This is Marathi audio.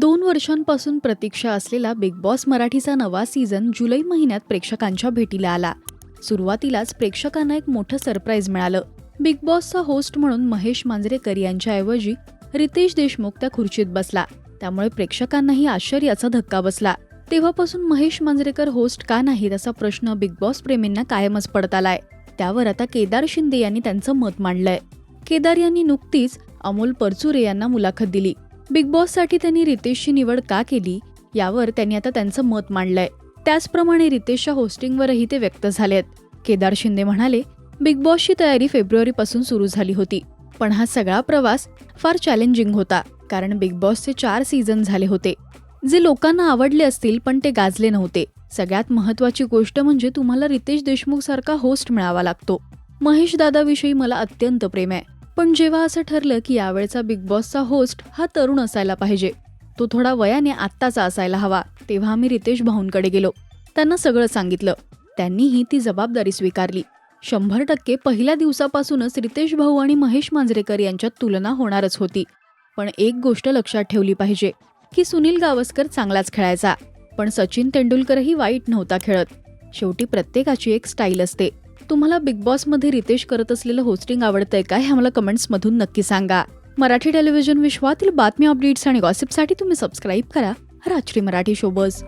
दोन वर्षांपासून प्रतीक्षा असलेला बिग बॉस मराठीचा नवा सीझन जुलै महिन्यात प्रेक्षकांच्या भेटीला आला. सुरुवातीलाच प्रेक्षकांना एक मोठं सरप्राईज मिळालं. बिग बॉसचा होस्ट म्हणून महेश मांजरेकर यांच्याऐवजी रितेश देशमुख त्या खुर्चीत बसला. त्यामुळे प्रेक्षकांनाही आश्चर्याचा धक्का बसला. तेव्हापासून महेश मांजरेकर होस्ट का नाहीत असा प्रश्न बिग बॉस प्रेमींना कायमच पडत आलाय. त्यावर आता केदार शिंदे यांनी त्यांचं मत मांडलंय. केदार यांनी नुकतीच अमोल परचुरे यांना मुलाखत दिली. बिग बॉससाठी त्यांनी रितेशची निवड का केली यावर त्यांनी आता त्यांचं मत मांडलंय. त्याचप्रमाणे रितेशच्या होस्टिंगवरही ते व्यक्त झालेत. केदार शिंदे म्हणाले बिग बॉसची तयारी फेब्रुवारीपासून सुरू झाली होती पण हा सगळा प्रवास फार चॅलेंजिंग होता कारण बिग बॉसचे चार सीझन झाले होते. जे लोकांना आवडले असतील पण ते गाजले नव्हते. सगळ्यात महत्वाची गोष्ट म्हणजे तुम्हाला रितेश देशमुख सारखा होस्ट मिळावा लागतो. महेश दादाविषयी मला अत्यंत प्रेम आहे. पण जेव्हा असं ठरलं की यावेळचा बिग बॉसचा होस्ट हा तरुण असायला पाहिजे तो थोडा वयाने आत्ताचा असायला हवा तेव्हा आम्ही रितेश भाऊंकडे गेलो. त्यांना सगळं सांगितलं. त्यांनीही ती जबाबदारी स्वीकारली. शंभर टक्के पहिल्या दिवसापासूनच रितेश भाऊ आणि महेश मांजरेकर यांच्यात तुलना होणारच होती. पण एक गोष्ट लक्षात ठेवली पाहिजे की सुनील गावस्कर चांगलाच खेळायचा पण सचिन तेंडुलकरही वाईट नव्हता खेळत. शेवटी प्रत्येकाची एक स्टाईल असते. तुम्हाला बिग बॉसमध्ये रितेश करत असलेलं होस्टिंग आवडतंय का हे आम्हाला कमेंट्समधून नक्की सांगा. मराठी टेलिव्हिजन विश्वातील बातमी अपडेट्स आणि गॉसिपसाठी तुम्ही सबस्क्राईब करा. राजश्री मराठी शोबज